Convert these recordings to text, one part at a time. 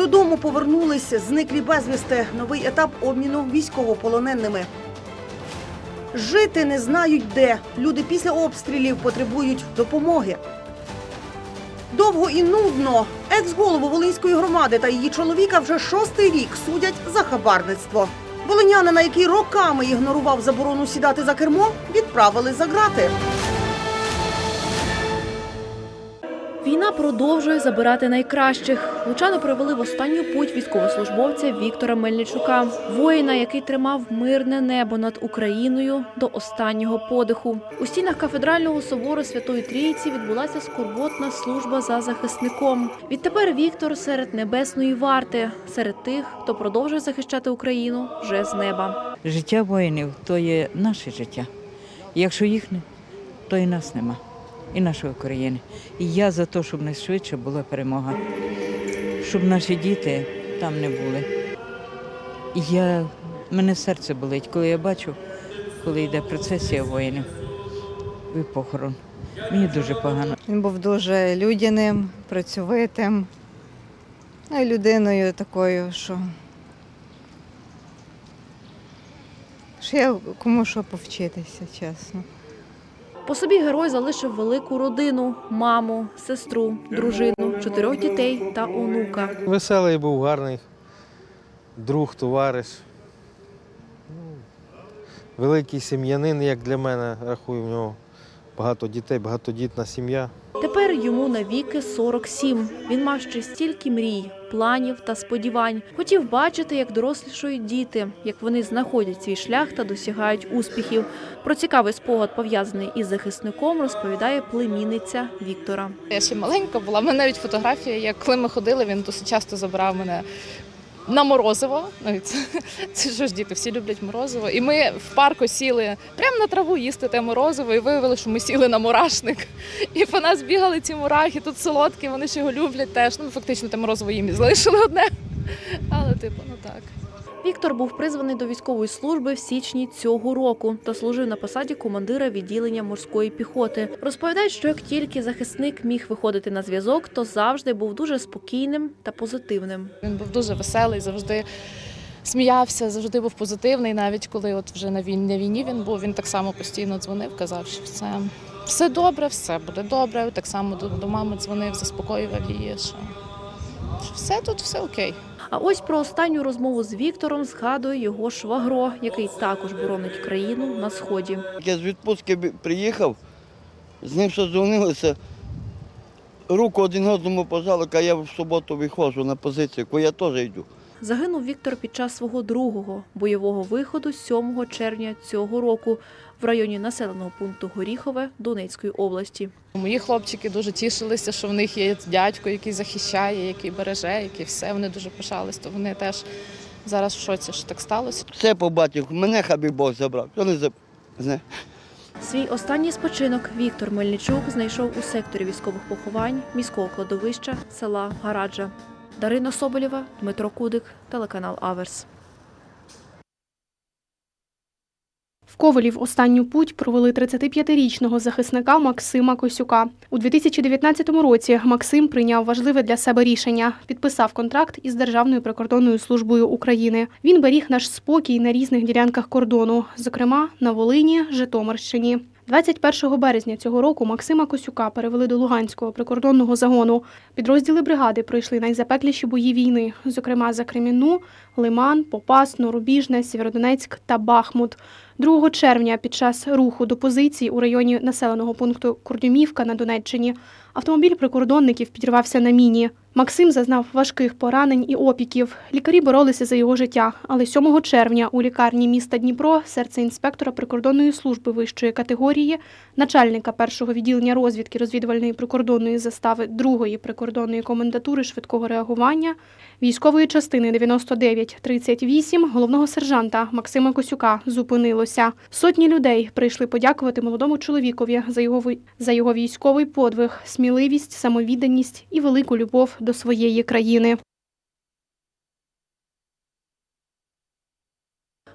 Додому повернулись зниклі безвісти. Новий етап обміну військовополоненими. Жити не знають де. Люди після обстрілів потребують допомоги. Довго і нудно. Екс-голову Волинської громади та її чоловіка вже шостий рік судять за хабарництво. Волинянина, який роками ігнорував заборону сідати за кермо, відправили за грати. Продовжує забирати найкращих. Лучани провели в останню путь військовослужбовця Віктора Мельничука, воїна, який тримав мирне небо над Україною до останнього подиху. У стінах кафедрального собору Святої Трійці відбулася скорботна служба за захисником. Відтепер Віктор серед небесної варти, серед тих, хто продовжує захищати Україну вже з неба. Життя воїнів то є наше життя. Якщо їх не, то і нас нема, і нашої України. І я за те, щоб найшвидше була перемога, щоб наші діти там не були. І я, мене серце болить, коли я бачу, коли йде процесія воїнів і похорон. Мені дуже погано. Він був дуже людяним, працьовитим, ну і людиною такою, що, що я кому що повчитися, чесно. По собі герой залишив велику родину: маму, сестру, дружину, чотирьох дітей та онука. Веселий був, гарний друг, товариш. Ну, Великий сім'янин, як для мене, рахую в нього. Багато дітей, багатодітна сім'я. Тепер йому навіки 47. Він мав ще стільки мрій, планів та сподівань. Хотів бачити, як дорослішають діти, як вони знаходять свій шлях та досягають успіхів. Про цікавий спогад, пов'язаний із захисником, розповідає племінниця Віктора. Я ще маленька була. У мене навіть фотографія, як коли ми ходили, він досить часто забрав мене на морозиво. Ну, це, що ж діти, всі люблять морозиво. І ми в парку сіли прямо на траву їсти те морозиво, і виявили, що ми сіли на мурашник. І по нас бігали ці мурахи, тут солодкі, вони ж його люблять теж. Ну, фактично, те морозиво їм і залишили одне. Але, типу, ну так. Віктор був призваний до військової служби в січні цього року та служив на посаді командира відділення морської піхоти. Розповідає, що як тільки захисник міг виходити на зв'язок, то завжди був дуже спокійним та позитивним. Він був дуже веселий, завжди сміявся, завжди був позитивний. Навіть коли от вже на війні, війні він був, він так само постійно дзвонив, казав, що все, все добре, все буде добре. Так само до, до мами дзвонив, заспокоював її, що все тут, все окей. А ось про останню розмову з Віктором згадує його швагро, який також боронить країну на сході. Я з відпустки приїхав, з ним созвонилися, руку один одному пожали, а я в суботу виходжу на позицію, яку я теж йду. Загинув Віктор під час свого другого бойового виходу 7 червня цього року в районі населеного пункту Горіхове Донецької області. Мої хлопчики дуже тішилися, що в них є дядько, який захищає, який береже, який все. Вони дуже пишались, то вони теж зараз в шоці, що так сталося. Все побачив, мене хабі Бог забрав. Що не заб... Зна- Свій останній спочинок Віктор Мельничук знайшов у секторі військових поховань міського кладовища села Гараджа. Дарина Соболєва, Дмитро Кудик, телеканал Аверс. В Ковелі в останню путь провели 35-річного захисника Максима Косюка. У 2019 році Максим прийняв важливе для себе рішення – підписав контракт із Державною прикордонною службою України. Він беріг наш спокій на різних ділянках кордону, зокрема на Волині, Житомирщині. 21 березня цього року Максима Косюка перевели до Луганського прикордонного загону. Підрозділи бригади пройшли найзапекліші бої війни, зокрема за Креміну, Лиман, Попасно, Рубіжне, Сєвєродонецьк та Бахмут. 2 червня під час руху до позицій у районі населеного пункту Курдюмівка на Донеччині автомобіль прикордонників підірвався на міні. Максим зазнав важких поранень і опіків. Лікарі боролися за його життя, але 7 червня у лікарні міста Дніпро серце інспектора прикордонної служби вищої категорії, начальника першого відділення розвідки розвідувальної прикордонної застави другої прикордонної комендатури швидкого реагування військової частини 9938 головного сержанта Максима Косюка зупинилося. Сотні людей прийшли подякувати молодому чоловікові за його за його військовий подвиг, сміливість, самовідданість і велику любов до своєї країни.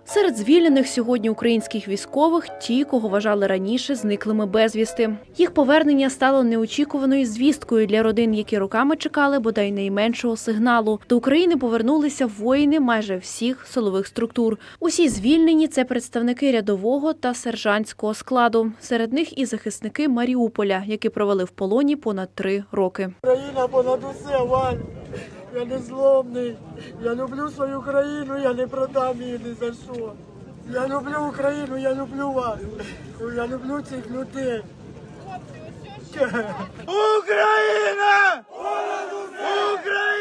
Серед звільнених сьогодні українських військових ті, кого вважали раніше зниклими безвісти. Їх повернення стало неочікуваною звісткою для родин, які роками чекали бодай найменшого сигналу. До України повернулися воїни майже всіх силових структур. Усі звільнені це представники рядового та сержантського складу. Серед них і захисники Маріуполя, які провели в полоні понад три роки. Україна понад усе, Вань. Я не зломний. Я люблю свою країну, я не продам її ні за що. Я люблю Україну, я люблю вас. Я люблю цих людей. Україна! Україна!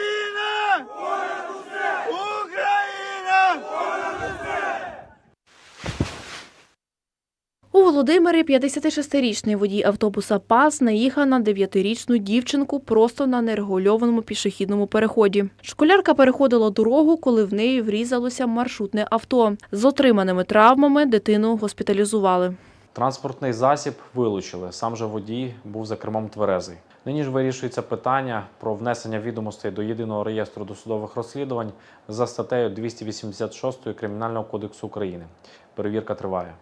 У Володимирі 56-річний водій автобуса ПАЗ наїхав на 9-річну дівчинку просто на нерегульованому пішохідному переході. Школярка переходила дорогу, коли в неї врізалося маршрутне авто. З отриманими травмами дитину госпіталізували. Транспортний засіб вилучили. Сам же водій був за кермом тверезий. Нині ж вирішується питання про внесення відомостей до єдиного реєстру досудових розслідувань за статтею 286 Кримінального кодексу України. Перевірка триває.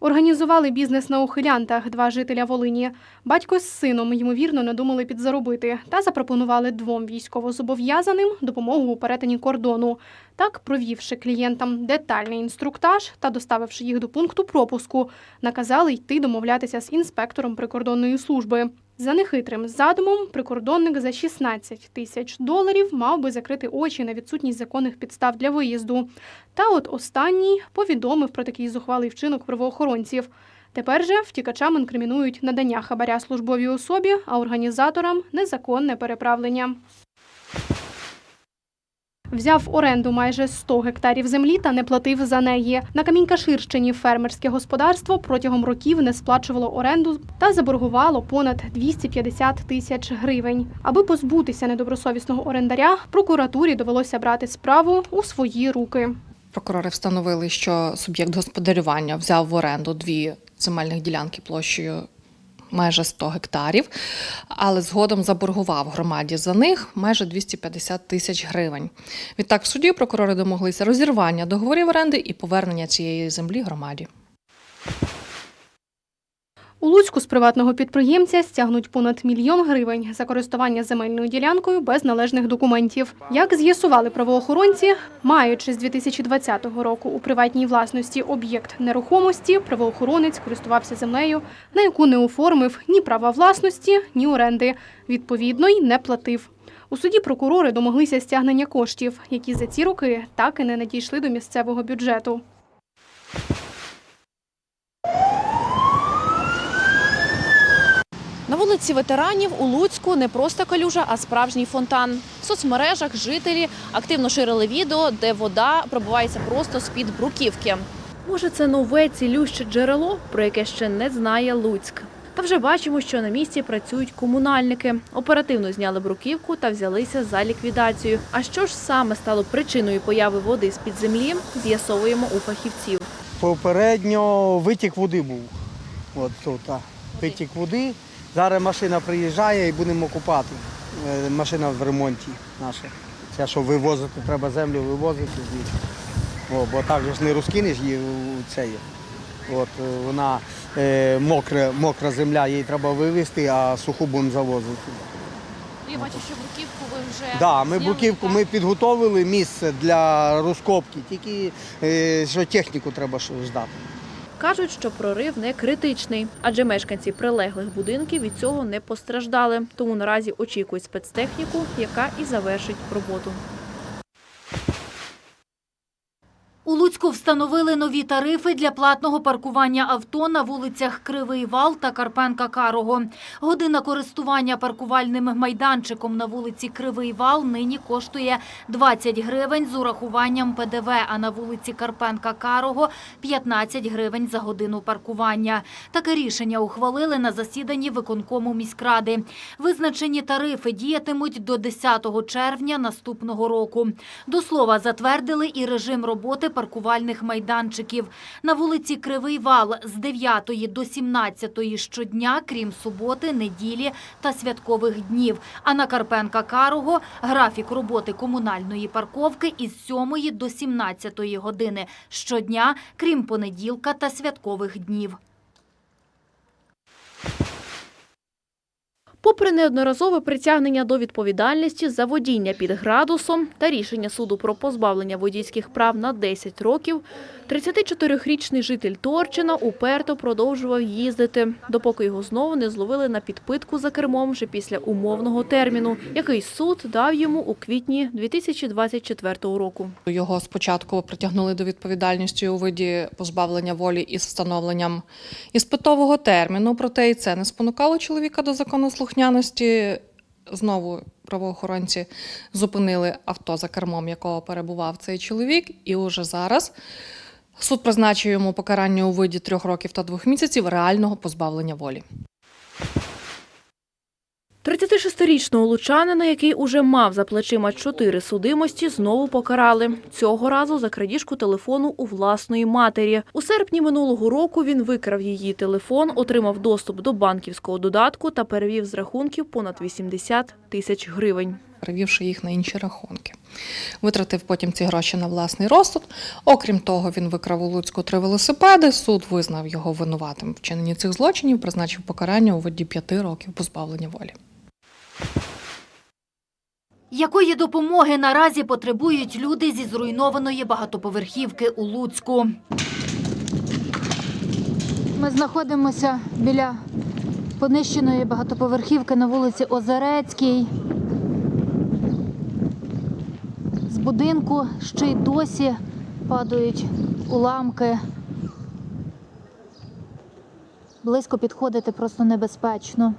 Організували бізнес на ухилянтах два жителя Волині. Батько з сином, ймовірно, надумали підзаробити та запропонували двом військовозобов'язаним допомогу у перетині кордону. Так, провівши клієнтам детальний інструктаж та доставивши їх до пункту пропуску, наказали йти домовлятися з інспектором прикордонної служби. За нехитрим задумом прикордонник за 16 тисяч доларів мав би закрити очі на відсутність законних підстав для виїзду. Та от останній повідомив про такий зухвалий вчинок правоохоронців. Тепер же втікачам інкримінують надання хабаря службовій особі, а організаторам незаконне переправлення. Взяв оренду майже 100 гектарів землі та не платив за неї. На Камінькаширщині фермерське господарство протягом років не сплачувало оренду та заборгувало понад 250 тисяч гривень. Аби позбутися недобросовісного орендаря, прокуратурі довелося брати справу у свої руки. Прокурори встановили, що суб'єкт господарювання взяв в оренду дві земельних ділянки площею майже 100 гектарів, але згодом заборгував громаді за них майже 250 тисяч гривень. Відтак в суді прокурори домоглися розірвання договорів оренди і повернення цієї землі громаді. У Луцьку з приватного підприємця стягнуть понад мільйон гривень за користування земельною ділянкою без належних документів. Як з'ясували правоохоронці, маючи з 2020 року у приватній власності об'єкт нерухомості, правоохоронець користувався землею, на яку не оформив ні права власності, ні оренди. Відповідно, й не платив. У суді прокурори домоглися стягнення коштів, які за ці роки так і не надійшли до місцевого бюджету. На вулиці ветеранів у Луцьку не просто калюжа, а справжній фонтан. В соцмережах жителі активно ширили відео, де вода пробивається просто з-під бруківки. Може, це нове цілюще джерело, про яке ще не знає Луцьк. Та вже бачимо, що на місці працюють комунальники. Оперативно зняли бруківку та взялися за ліквідацію. А що ж саме стало причиною появи води з-під землі, з'ясовуємо у фахівців. Попередньо витік води був. От тут, витік води. Зараз машина приїжджає і будемо купати. Е, Машина в ремонті наша. Це що вивозити, треба землю вивозити звідси. О, бо так же ж не розкинеш її у цей. От е, вона е, мокра, мокра земля, її треба вивезти, а суху будемо завозити. Я бачу, що бруківку ви вже Да, ми бруківку ми підготовили місце для розкопки, тільки е, що техніку треба ждати. Кажуть, що прорив не критичний, адже мешканці прилеглих будинків від цього не постраждали. Тому наразі очікують спецтехніку, яка і завершить роботу. У Луцьку встановили нові тарифи для платного паркування авто на вулицях Кривий Вал та Карпенка Карого. Година користування паркувальним майданчиком на вулиці Кривий Вал нині коштує 20 гривень з урахуванням ПДВ, а на вулиці Карпенка Карого – 15 гривень за годину паркування. Таке рішення ухвалили на засіданні виконкому міськради. Визначені тарифи діятимуть до 10 червня наступного року. До слова, затвердили і режим роботи паркувальних майданчиків. На вулиці Кривий Вал з 9 до 17 щодня, крім суботи, неділі та святкових днів. А на Карпенка Карого графік роботи комунальної парковки із 7 до 17 години щодня, крім понеділка та святкових днів. Попри неодноразове притягнення до відповідальності за водіння під градусом та рішення суду про позбавлення водійських прав на 10 років, 34-річний житель Торчина уперто продовжував їздити, допоки його знову не зловили на підпитку за кермом вже після умовного терміну, який суд дав йому у квітні 2024 року. Його спочатку притягнули до відповідальності у виді позбавлення волі із встановленням іспитового терміну, проте і це не спонукало чоловіка до законослухняності. Знову правоохоронці зупинили авто за кермом, якого перебував цей чоловік, і уже зараз суд призначив йому покарання у виді трьох років та двох місяців реального позбавлення волі. 36-річного лучанина, який уже мав за плечима чотири судимості, знову покарали. Цього разу за крадіжку телефону у власної матері. У серпні минулого року він викрав її телефон, отримав доступ до банківського додатку та перевів з рахунків понад 80 тисяч гривень. перевівши їх на інші рахунки. Витратив потім ці гроші на власний розсуд. Окрім того, він викрав у Луцьку три велосипеди. Суд визнав його винуватим в вчиненні цих злочинів, призначив покарання у виді п'яти років позбавлення волі. Якої допомоги наразі потребують люди зі зруйнованої багатоповерхівки у Луцьку? Ми знаходимося біля понищеної багатоповерхівки на вулиці Озерецькій. З будинку ще й досі падають уламки. Близько підходити просто небезпечно.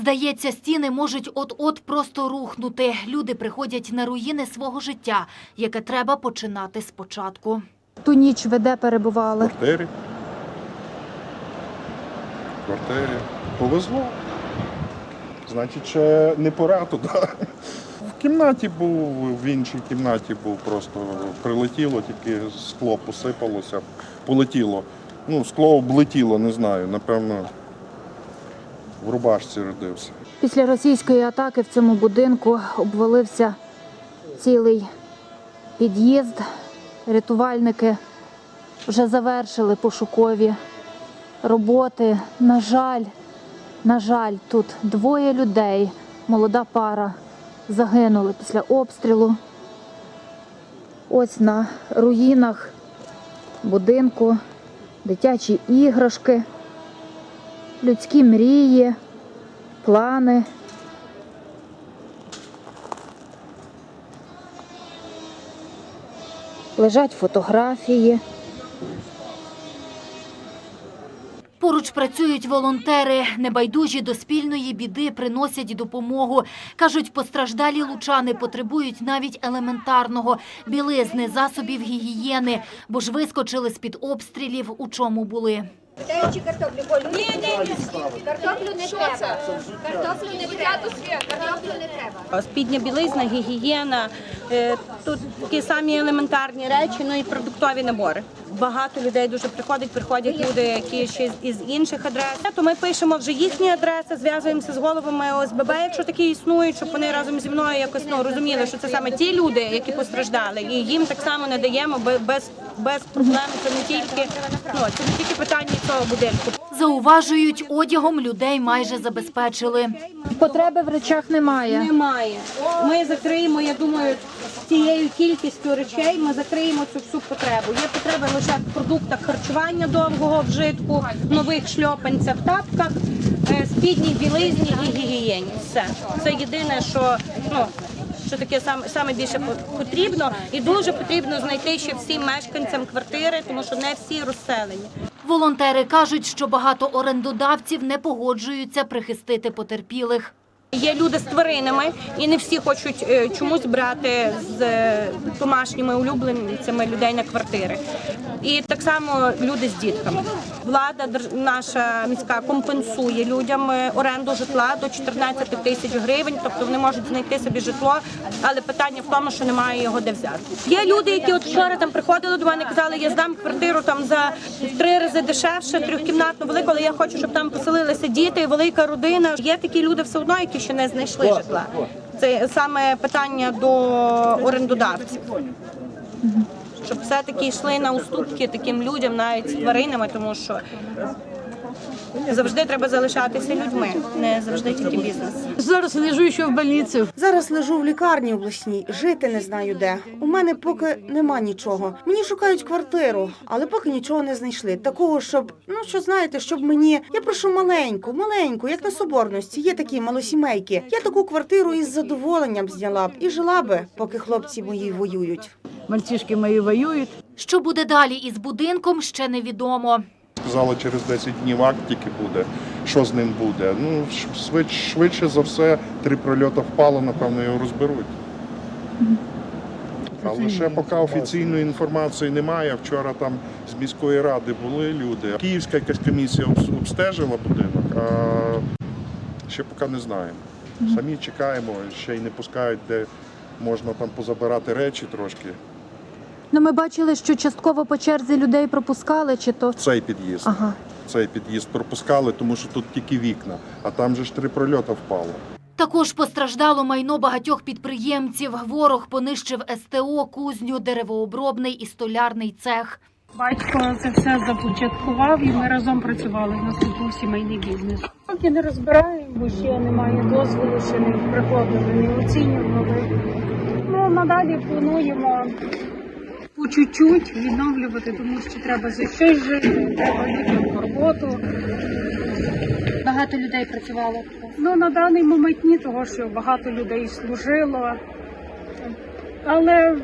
Здається, стіни можуть от-от просто рухнути. Люди приходять на руїни свого життя, яке треба починати спочатку. Ту ніч ви де перебували? квартирі. В квартирі. Повезло. Значить, ще не пора туди. В кімнаті був, в іншій кімнаті був, просто прилетіло, тільки скло посипалося, полетіло. Ну, скло облетіло, не знаю, напевно, в рубашці родився. Після російської атаки в цьому будинку обвалився цілий під'їзд. Рятувальники вже завершили пошукові роботи. На жаль, на жаль, тут двоє людей, молода пара, загинули після обстрілу. Ось на руїнах будинку дитячі іграшки, людські мрії плани. Лежать фотографії. Поруч працюють волонтери, небайдужі до спільної біди приносять допомогу. Кажуть, постраждалі лучани потребують навіть елементарного білизни, засобів гігієни, бо ж вискочили з-під обстрілів, у чому були. Даючи картоплю, Колю. Ні, ні, ні. Картоплю не треба. Картоплю не треба. Картоплю не треба. Спідня білизна, гігієна, е, тут такі самі елементарні речі, ну і продуктові набори. Багато людей дуже приходять, приходять люди, які ще із інших адрес. То ми пишемо вже їхні адреси, зв'язуємося з головами ОСББ, якщо такі існують, щоб вони разом зі мною якось ну, розуміли, що це саме ті люди, які постраждали, і їм так само надаємо бе- без, без проблем. Це не тільки ну це не тільки питання цього будинку. Зауважують, одягом людей майже забезпечили. Потреби в речах немає. Немає. Ми закриємо, я думаю, цією кількістю речей ми закриємо цю всю потребу. Є потреба лише в продуктах харчування довгого вжитку, нових шльопанцях, тапках, е, спідній білизні і гігієні. Все. Це єдине, що ну. Що таке саме, саме більше потрібно, і дуже потрібно знайти ще всім мешканцям квартири, тому що не всі розселені. Волонтери кажуть, що багато орендодавців не погоджуються прихистити потерпілих. Є люди з тваринами, і не всі хочуть е, чомусь брати з е, домашніми улюбленцями людей на квартири. І так само люди з дітками. Влада наша міська компенсує людям е, оренду житла до 14 тисяч гривень, тобто вони можуть знайти собі житло, але питання в тому, що немає його де взяти. Є люди, які от вчора там приходили до мене, казали, я здам квартиру там за три рази дешевше, трьохкімнатну велику, але я хочу, щоб там поселилися діти, велика родина. Є такі люди все одно, які ще не знайшли житла. Це саме питання до орендодавців. Щоб все-таки йшли на уступки таким людям, навіть тваринами, тому що завжди треба залишатися людьми, не завжди тільки бізнес. Зараз лежу ще в больниці. Зараз лежу в лікарні обласній. Жити не знаю де. У мене поки нема нічого. Мені шукають квартиру, але поки нічого не знайшли. Такого, щоб ну що знаєте, щоб мені. Я прошу маленьку, маленьку, як на соборності. Є такі малосімейки. Я таку квартиру із задоволенням зняла б і жила би, поки хлопці мої воюють. Мальчишки мої воюють. Що буде далі із будинком, ще невідомо. Сказали, через 10 днів акт тільки буде. Що з ним буде? Ну, швидше, швидше за все, три прильоти впало, напевно, його розберуть. Але ще поки офіційної інформації немає. Вчора там з міської ради були люди. Київська якась комісія обстежила будинок, а ще поки не знаємо. Самі чекаємо, ще й не пускають, де можна там позабирати речі трошки. Ну, ми бачили, що частково по черзі людей пропускали, чи то. Цей під'їзд. Ага. Цей під'їзд пропускали, тому що тут тільки вікна, а там же ж три прильоти впало. Також постраждало майно багатьох підприємців. Ворог понищив СТО, кузню, деревообробний і столярний цех. Батько це все започаткував і ми разом працювали. У нас тут був сімейний бізнес. Поки не розбираємо, бо ще немає дозволу, ще не приходили, не оцінювали. Ну надалі плануємо по чуть-чуть відновлювати, тому що треба за щось жити, треба людям роботу. Багато людей працювало. Ну на даний момент ні, того що багато людей служило. Але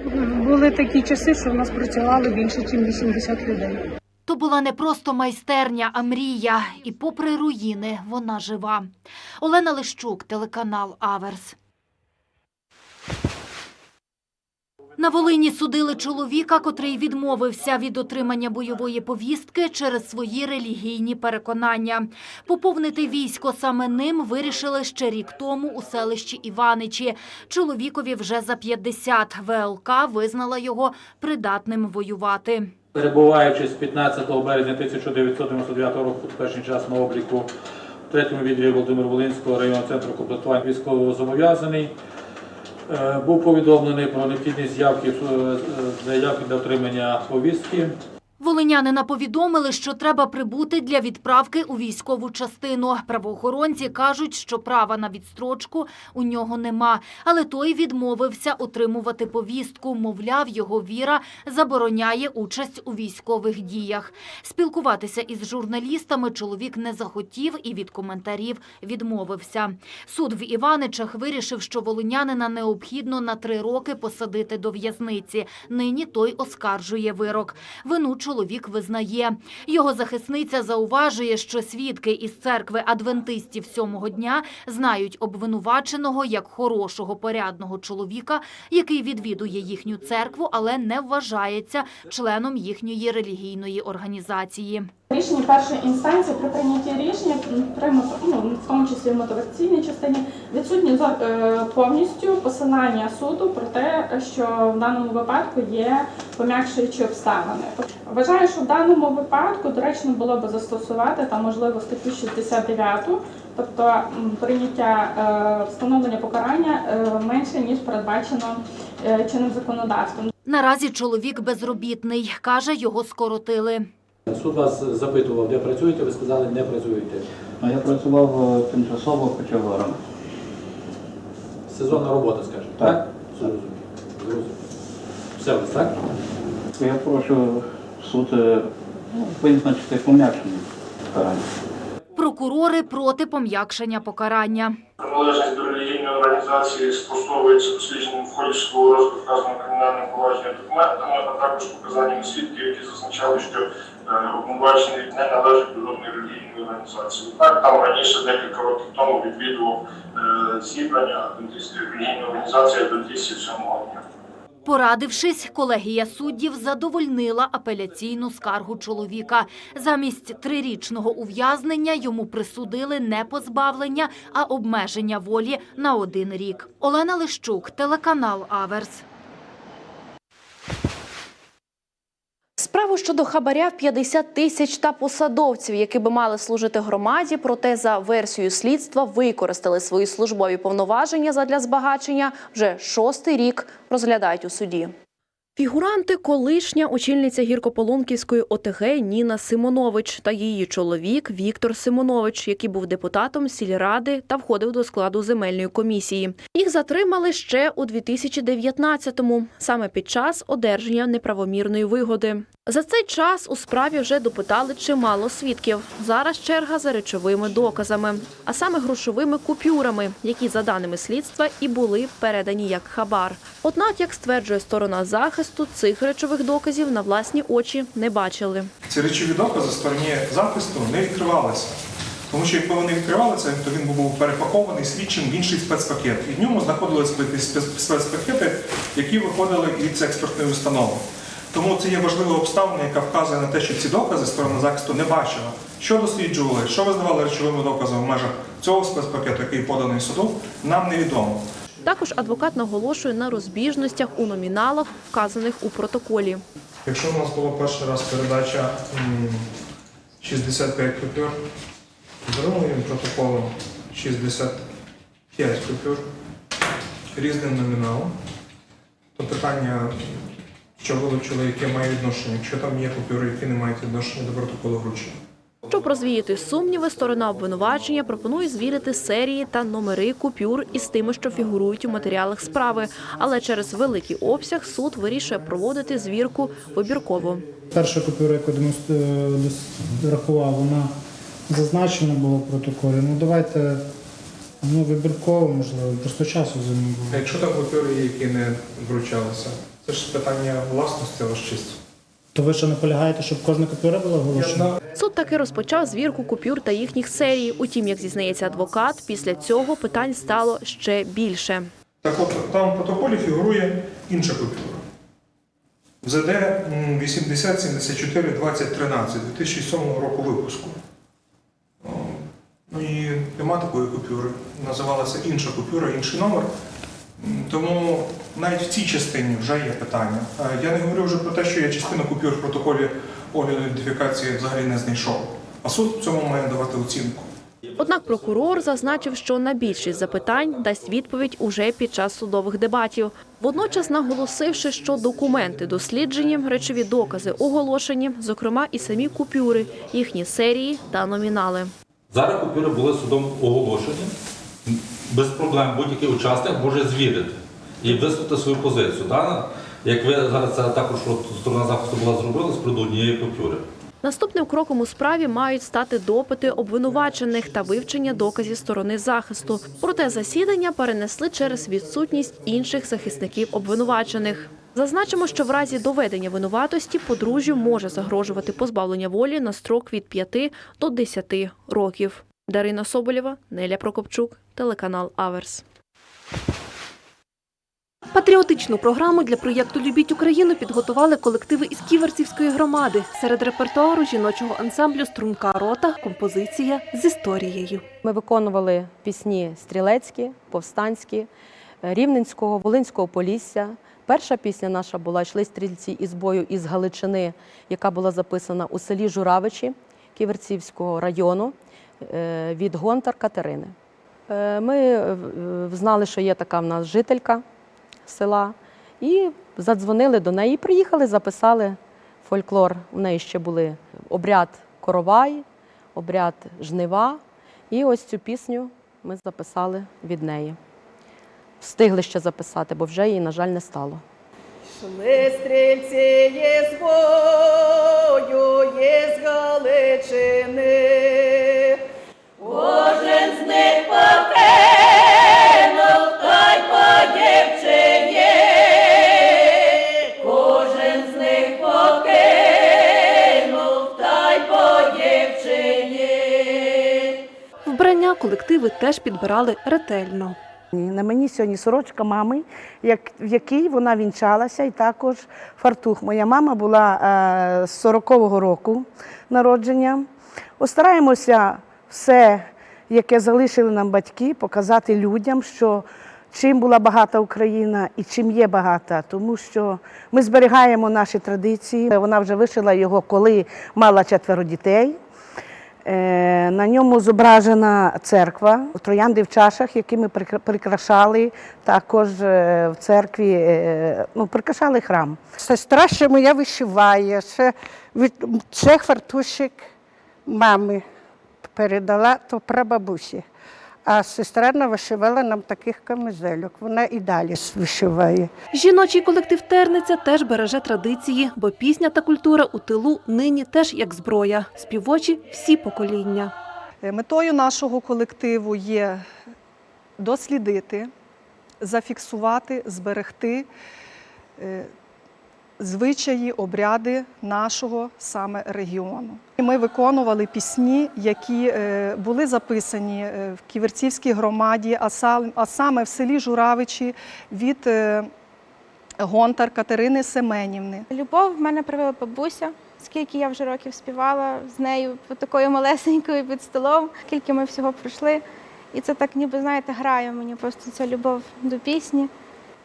були такі часи, що в нас працювало більше, ніж 80 людей. То була не просто майстерня, а мрія. І попри руїни вона жива. Олена Лищук, телеканал Аверс. На Волині судили чоловіка, котрий відмовився від отримання бойової повістки через свої релігійні переконання. Поповнити військо саме ним вирішили ще рік тому у селищі Іваничі. Чоловікові вже за 50. ВЛК визнала його придатним воювати. Перебуваючи з 15 березня 1999 року теперішній час на обліку в третьому відділі Володимир Волинського районного центру комплектування військового зобов'язаний, був повідомлений про необхідність явки е, заявки для отримання повістки. Волинянина повідомили, що треба прибути для відправки у військову частину. Правоохоронці кажуть, що права на відстрочку у нього нема, але той відмовився отримувати повістку. Мовляв, його віра забороняє участь у військових діях. Спілкуватися із журналістами чоловік не захотів і від коментарів відмовився. Суд в Іваничах вирішив, що волинянина необхідно на три роки посадити до в'язниці. Нині той оскаржує вирок. Вину чоловік визнає. Його захисниця зауважує, що свідки із церкви адвентистів сьомого дня знають обвинуваченого як хорошого порядного чоловіка, який відвідує їхню церкву, але не вважається членом їхньої релігійної організації. Рішення першої інстанції при прийнятті рішення при ну, в тому числі в мотиваційній частині відсутні е, повністю посилання суду про те, що в даному випадку є пом'якшуючі обставини. Вважаю, що в даному випадку доречно було б застосувати там можливо статтю 69, тобто прийняття е, встановлення покарання е, менше ніж передбачено чинним законодавством. Наразі чоловік безробітний. Каже, його скоротили. Суд вас запитував, де працюєте, ви сказали, не працюєте. Ну, я працював е, тимчасово кочегаром. Сезонна робота, скажімо, так? Зрозумів. Все у вас, так? Я прошу суд е, ну, визначити пом'якшення покарання. Прокурори проти пом'якшення покарання. Належність до релігійної організації спростовується дослідженням в ході свого розгляду вказаного кримінальним провадженням документами, а також показаннями свідків, які зазначали, що Е, не належить до жодної релігійної організації. Так, там раніше декілька років тому відвідував е, зібрання релігійної організації адвентистів сьомого дня. Порадившись, колегія суддів задовольнила апеляційну скаргу чоловіка. Замість трирічного ув'язнення йому присудили не позбавлення, а обмеження волі на один рік. Олена Лищук, телеканал Аверс. Справу щодо хабаря в 50 тисяч та посадовців, які би мали служити громаді, проте за версією слідства використали свої службові повноваження задля збагачення, вже шостий рік розглядають у суді. Фігуранти колишня очільниця гіркополонківської ОТГ Ніна Симонович та її чоловік Віктор Симонович, який був депутатом сільради та входив до складу земельної комісії. Їх затримали ще у 2019-му, саме під час одержання неправомірної вигоди. За цей час у справі вже допитали чимало свідків. Зараз черга за речовими доказами, а саме грошовими купюрами, які за даними слідства і були передані як хабар. Однак, як стверджує сторона захисту, цих речових доказів на власні очі не бачили. Ці речові докази стороні захисту не відкривалися. Тому що якби вони відкривалися, то він був перепакований слідчим в інший спецпакет. І в ньому знаходилися спец- спецпакети, які виходили від експертної установи. Тому це є важлива обставина, яка вказує на те, що ці докази сторона захисту не бачила. Що досліджували, що визнавали речовими доказами в межах цього спецпакету, який поданий суду, нам невідомо. Також адвокат наголошує на розбіжностях у номіналах, вказаних у протоколі. Якщо у нас була перший раз передача м, 65 купюр, другим протоколом 65 купюр різним номіналом, то питання, що вилучили, яке має відношення, якщо там є купюри, які не мають відношення до протоколу вручення. Щоб розвіяти сумніви, сторона обвинувачення пропонує звірити серії та номери купюр із тими, що фігурують у матеріалах справи. Але через великий обсяг суд вирішує проводити звірку вибірково. Перша купюра, яку е, рахував, вона зазначена була в протоколі. Ну давайте ну, вибірково, можливо, просто часу за ним було. Якщо там купюри які не вручалися, це ж питання власності честь. То ви що наполягаєте, щоб кожна купюра була оголошена? Суд таки розпочав звірку купюр та їхніх серій. Утім, як зізнається адвокат, після цього питань стало ще більше. Так от там в протоколі фігурує інша купюра. ЗД 80 74 20 13 2007 року випуску. Ну і нема такої купюри. Називалася інша купюра, інший номер. Тому навіть в цій частині вже є питання. Е, Я не говорю вже про те, що я частину купюр в протоколі огляду ідентифікації взагалі не знайшов. А суд в цьому має давати оцінку. Однак прокурор зазначив, що на більшість запитань дасть відповідь уже під час судових дебатів. Водночас наголосивши, що документи досліджені, речові докази оголошені, зокрема і самі купюри, їхні серії та номінали. Зараз купюри були судом оголошені. Без проблем будь-який учасник може звірити і висловити свою позицію. Як ви зараз це також сторона захисту була зробила з приводу однієї купюри. Наступним кроком у справі мають стати допити обвинувачених та вивчення доказів сторони захисту. Проте засідання перенесли через відсутність інших захисників обвинувачених. Зазначимо, що в разі доведення винуватості подружжю може загрожувати позбавлення волі на строк від 5 до 10 років. Дарина Соболєва, Неля Прокопчук, телеканал Аверс. Патріотичну програму для проєкту Любіть Україну підготували колективи із Ківерцівської громади. Серед репертуару жіночого ансамблю Струнка рота композиція з історією. Ми виконували пісні стрілецькі, повстанські, рівненського, волинського полісся. Перша пісня наша була Йшли стрільці із бою із Галичини, яка була записана у селі Журавичі Ківерцівського району е, від Гонтар Катерини. Е, Ми е, знали, що є така в нас жителька села, і задзвонили до неї. Приїхали, записали фольклор. У неї ще були обряд коровай, обряд жнива. І ось цю пісню ми записали від неї. Встигли ще записати, бо вже її, на жаль, не стало. Шли стрільці є з бою, є з Галичини. Вбрання колективи теж підбирали ретельно. На мені сьогодні сорочка мами, в якій вона вінчалася, і також фартух. Моя мама була е, з 40-го року народження. Остараємося все, яке залишили нам батьки, показати людям, що чим була багата Україна і чим є багата, тому що ми зберігаємо наші традиції. Вона вже вишила його, коли мала четверо дітей. Е, На ньому зображена церква, троянди в чашах, які ми прикрашали також е, в церкві, е, ну, прикрашали храм. Сестра ще моя вишиває, це фартушик мами передала то прабабусі. А сестра навишивала нам таких камизельок. Вона і далі вишиває. Жіночий колектив Терниця теж береже традиції, бо пісня та культура у тилу нині теж як зброя. Співочі всі покоління. Е, Метою нашого колективу є дослідити, зафіксувати, зберегти е, звичаї, обряди нашого саме регіону. Ми виконували пісні, які е, були записані е, в Ківерцівській громаді, а сам- а саме в селі Журавичі від е, Гонтар Катерини Семенівни. Любов в мене привела бабуся, скільки я вже років співала з нею такою малесенькою під столом, скільки ми всього пройшли. І це так ніби, знаєте, грає мені просто ця любов до пісні.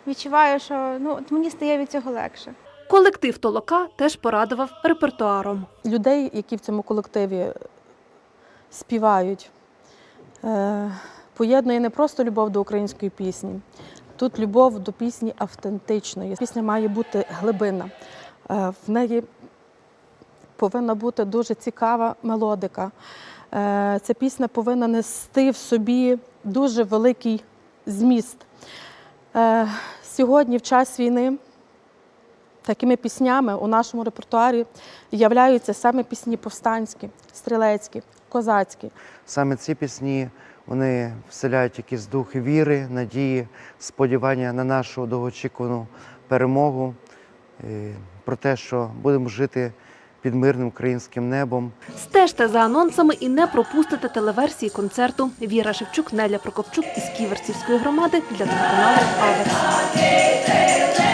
Відчуваю, що ну, мені стає від цього легше. Колектив Толока теж порадував репертуаром. людей, які в цьому колективі співають, е, поєднує не просто любов до української пісні, тут любов до пісні автентичної. Пісня має бути глибинна. Е, В неї повинна бути дуже цікава мелодика. Е, Ця пісня повинна нести в собі дуже великий зміст. Сьогодні, в час війни, такими піснями у нашому репертуарі являються саме пісні повстанські, стрілецькі, козацькі. Саме ці пісні вони вселяють якийсь дух віри, надії, сподівання на нашу довгоочікувану перемогу, е, про те, що будемо жити під мирним українським небом. Стежте за анонсами і не пропустите телеверсії концерту. Віра Шевчук, Неля Прокопчук із Ківерцівської громади для телеканалу Аверс. –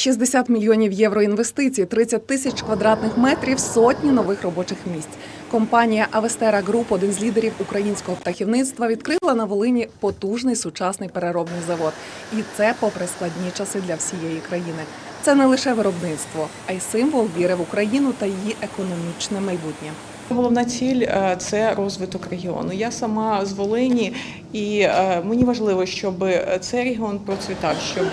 60 мільйонів євро інвестицій, 30 тисяч квадратних метрів, сотні нових робочих місць. Компанія Авестера Груп, один з лідерів українського птахівництва, відкрила на Волині потужний сучасний переробний завод. І це попри складні часи для всієї країни. Це не лише виробництво, а й символ віри в Україну та її економічне майбутнє. Головна ціль е, це розвиток регіону. Я сама з Волині, і е, мені важливо, щоб цей регіон процвітав, щоб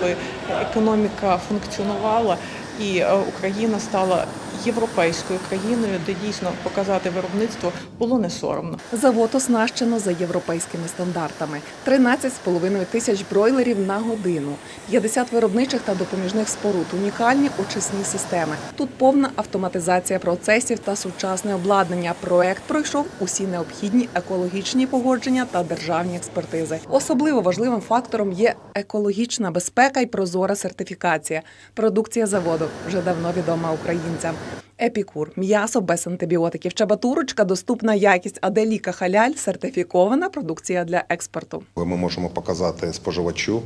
економіка функціонувала і е, Україна стала європейською країною, де дійсно показати виробництво було не соромно. Завод оснащено за європейськими стандартами: 13,5 тисяч бройлерів на годину, 50 виробничих та допоміжних споруд, унікальні очисні системи. Тут повна автоматизація процесів та сучасне обладнання. Проект пройшов усі необхідні екологічні погодження та державні експертизи. Особливо важливим фактором є екологічна безпека і прозора сертифікація. Продукція заводу вже давно відома українцям. Епікур, м'ясо без антибіотиків, чабатурочка, доступна якість, аделіка халяль, сертифікована продукція для експорту. Ми можемо показати споживачу,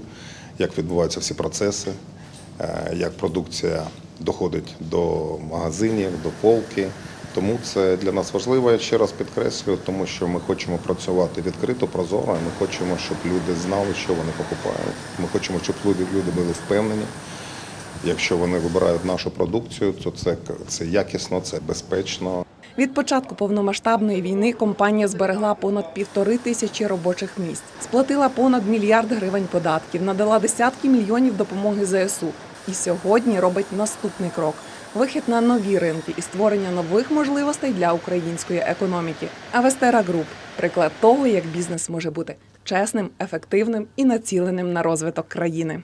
як відбуваються всі процеси, е, як продукція доходить до магазинів, до полки. Тому це для нас важливо. Я ще раз підкреслюю, тому що ми хочемо працювати відкрито, прозоро. Ми хочемо, щоб люди знали, що вони покупають. Ми хочемо, щоб люди люди були впевнені. Якщо вони вибирають нашу продукцію, то це, це якісно, це безпечно. Від початку повномасштабної війни компанія зберегла понад півтори тисячі робочих місць, сплатила понад мільярд гривень податків, надала десятки мільйонів допомоги ЗСУ. І сьогодні робить наступний крок вихід на нові ринки і створення нових можливостей для української економіки. Авестера Груп приклад того, як бізнес може бути чесним, ефективним і націленим на розвиток країни.